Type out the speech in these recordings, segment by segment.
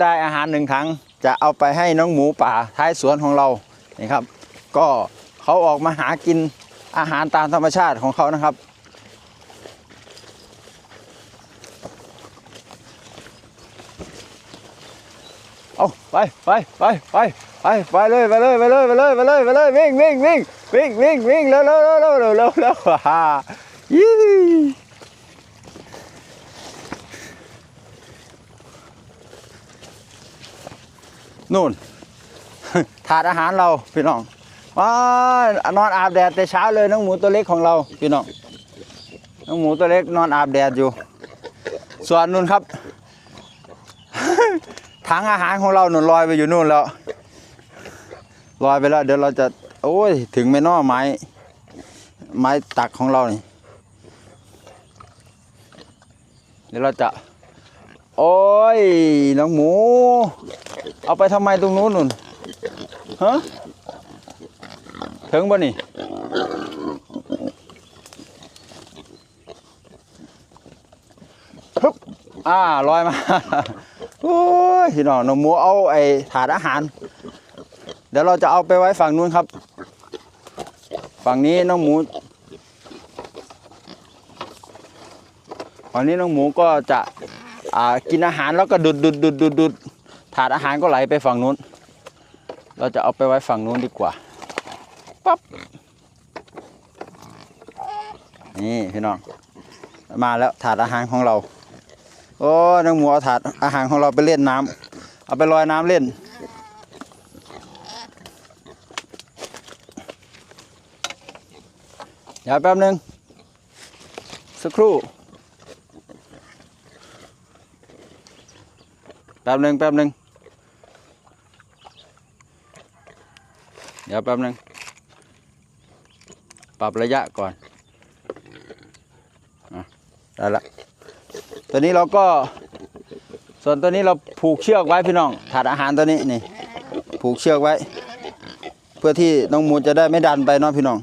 ได้อาหารหนึ่งถังจะเอาไปให้น้องหมูป่าท้ายสวนของเรานี่ครับ ก็เขาออกมาหากินอาหารตามธรรมชาติของเขานะครับ เอาไปไปไปไปไปไปเลยไปเลยไปเลยไปเลยไปเลยไปเลยวิ่งวิ่งวิ่งวิ่งวิ่งวิ่งเร็วเร็วเร็วเร็วเร็วเร็วเร็วฮ่ายี่ นู่นถาดอาหารเราพี่น้องว้านอนอาบแดดแต่เช้าเลยน้องหมูตัวเล็กของเราพี่น้องน้องหมูตัวเล็กนอนอาบแดดอยู่ ส่วนนู่นครับถังอาหารของเราหนุนลอยไปอยู่นู่นแล้วลอยไปแล้ว เดี๋ยวเราจะ โอ้ย ถึงไม่นอไม้ ไม้ตักของเรานี่ เดี๋ยวเราจะ โอ้ย น้องหมู เอาไปทำไมตรงนู้นนุ่นฮะถึงบ่นี่ฮึบอ่าลอยมาโอ้ยพี่น้องน้องหมูเอาไอ้ถาดอาหาร เดี๋ยวเราจะเอาไปไว้ฝั่งนู้นครับ ฝั่งนี้น้องหมูฝั่งนี้น้องหมูก็จะอ่ากินอาหารแล้วก็ดุดดุดดุดดุดดุด ถาดอาหารก็ไหลไปฝั่งนู้น เราจะเอาไปไว้ฝั่งนู้นดีกว่าปั๊บนี่พี่น้องมาแล้วถาดอาหารของเรา โอ้น้องหมูเอาถาดอาหารของเราไปเล่นน้ำเอาไปลอยน้ำเล่น เดี๋ยวแป๊บนึง สักครู่ แป๊บนึงแป๊บนึง ดี๋ยวแป๊บนึง ปรับระยะก่อนอได้ละตัวนี้เราก็ ส่วนตัวนี้เราผูกเชือกไว้พี่น้อง ถาดอาหารตัวนี้นี่ ผูกเชือกไว้ เพื่อที่น้องมูจะได้ไม่ดันไปเนาะพี่น้อง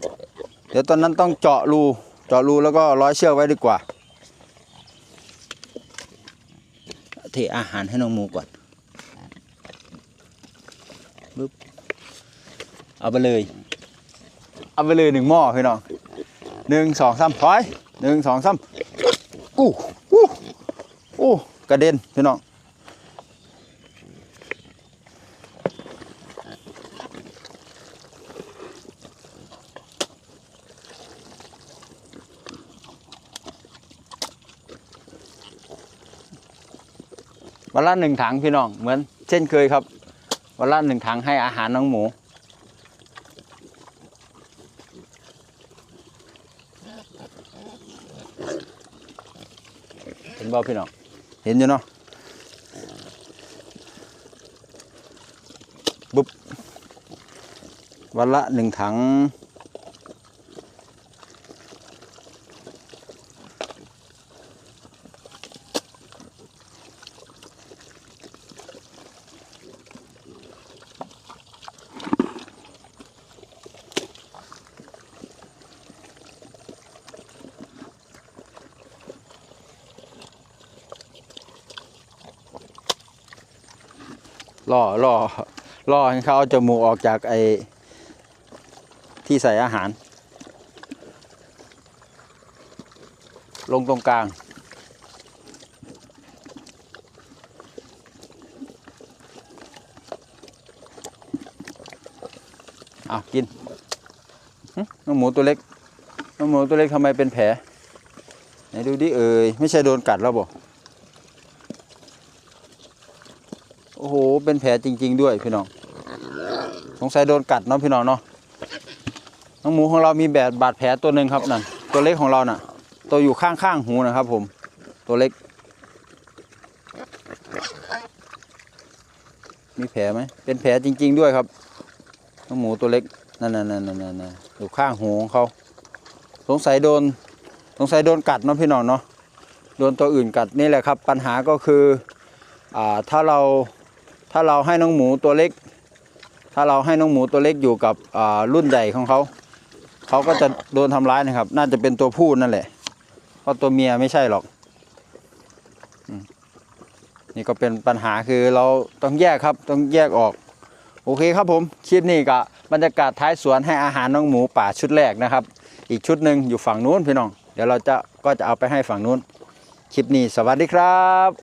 เดี๋ยวตอนนั้นต้องเจาะรู เจาะรูแล้วก็ร้อยเชือกไว้ดีกว่า เทอาหารให้น้องมูก่อนปึ๊บ เอาไปเลย เอาไปเลยหนึ่งหม้อพี่น้องหนึ่งสองสามถอยหนึ่งสองสามอู้อู้อู้กระเด็นพี่น้องวันละหนึ่งถังพี่น้องเหมือนเช่นเคยครับ วันละหนึ่งถังให้อาหารน้องหมู ห็นบ่พี่น้องเห็นอยู่เนาะบุ๊บวันละหนึ่งถัง ล่อล่อล่อให้เขาเอาจมูกออกจากไอ้ที่ใส่อาหาร ลงตรงกลางเอากินน้องหมูตัวเล็กน้องหมูตัวเล็กทำไมเป็นแผล ไหนดูดิเอ่ย ไม่ใช่โดนกัดแล้วบอก โอ้โห เป็นแผลจริง ๆ ด้วยพี่น้อง สงสัยโดนกัดเนาะพี่น้องเนาะ น้องหมูของเรามีแบบบาดแผลตัวหนึ่งครับนั่น ตัวเล็กของเราน่ะ ตัวอยู่ข้างๆหูนะครับ ผม ตัวเล็ก มีแผลไหม เป็นแผลจริง ๆ ด้วยครับ น้องหมูตัวเล็ก นั่นๆๆๆๆอยู่ข้างหูของเขา สงสัยโดน สงสัยโดนกัดเนาะพี่น้องเนาะ โดนตัวอื่นกัดนี่แหละครับ ปัญหาก็คือ อ่า ถ้าเรา ถ้าเราให้น้องหมูตัวเล็ก ถ้าเราให้น้องหมูตัวเล็กอยู่กับรุ่นใหญ่ของเขา เขาก็จะโดนทำร้ายนะครับ น่าจะเป็นตัวผู้นั่นแหละ เพราะตัวเมียไม่ใช่หรอก นี่ก็เป็นปัญหาคือเราต้องแยกครับ ต้องแยกออก โอเคครับผม คลิปนี้ก็บรรยากาศท้ายสวนให้อาหารน้องหมูป่าชุดแรกนะครับ อีกชุดหนึ่งอยู่ฝั่งนู้นพี่น้อง เดี๋ยวเราจะก็จะเอาไปให้ฝั่งนู้น คลิปนี้สวัสดีครับ